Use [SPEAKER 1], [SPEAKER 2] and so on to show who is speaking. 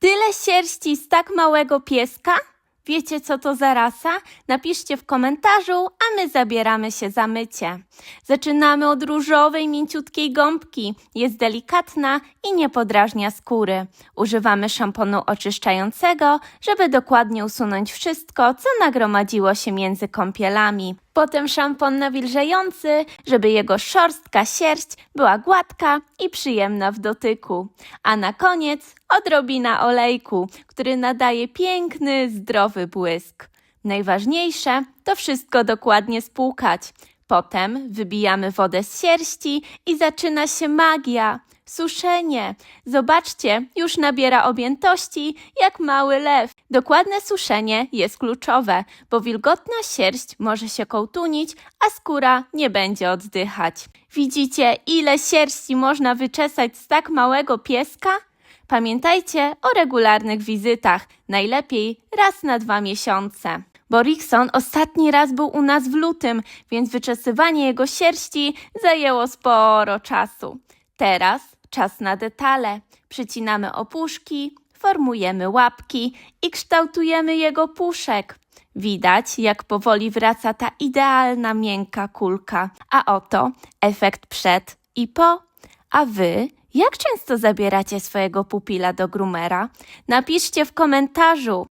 [SPEAKER 1] Tyle sierści z tak małego pieska? Wiecie, co to za rasa? Napiszcie w komentarzu, a my zabieramy się za mycie. Zaczynamy od różowej, mięciutkiej gąbki. Jest delikatna i nie podrażnia skóry. Używamy szamponu oczyszczającego, żeby dokładnie usunąć wszystko, co nagromadziło się między kąpielami. Potem szampon nawilżający, żeby jego szorstka sierść była gładka i przyjemna w dotyku. A na koniec odrobina olejku, który nadaje piękny, zdrowy błysk. Najważniejsze to wszystko dokładnie spłukać. Potem wybijamy wodę z sierści i zaczyna się magia. Suszenie. Zobaczcie, już nabiera objętości jak mały lew. Dokładne suszenie jest kluczowe, bo wilgotna sierść może się kołtunić, a skóra nie będzie oddychać. Widzicie, ile sierści można wyczesać z tak małego pieska? Pamiętajcie o regularnych wizytach, najlepiej raz na dwa miesiące. Bo Rickson ostatni raz był u nas w lutym, więc wyczesywanie jego sierści zajęło sporo czasu. Teraz czas na detale. Przycinamy opuszki, formujemy łapki i kształtujemy jego puszek. Widać, jak powoli wraca ta idealna miękka kulka. A oto efekt przed i po. A wy, jak często zabieracie swojego pupila do groomera? Napiszcie w komentarzu.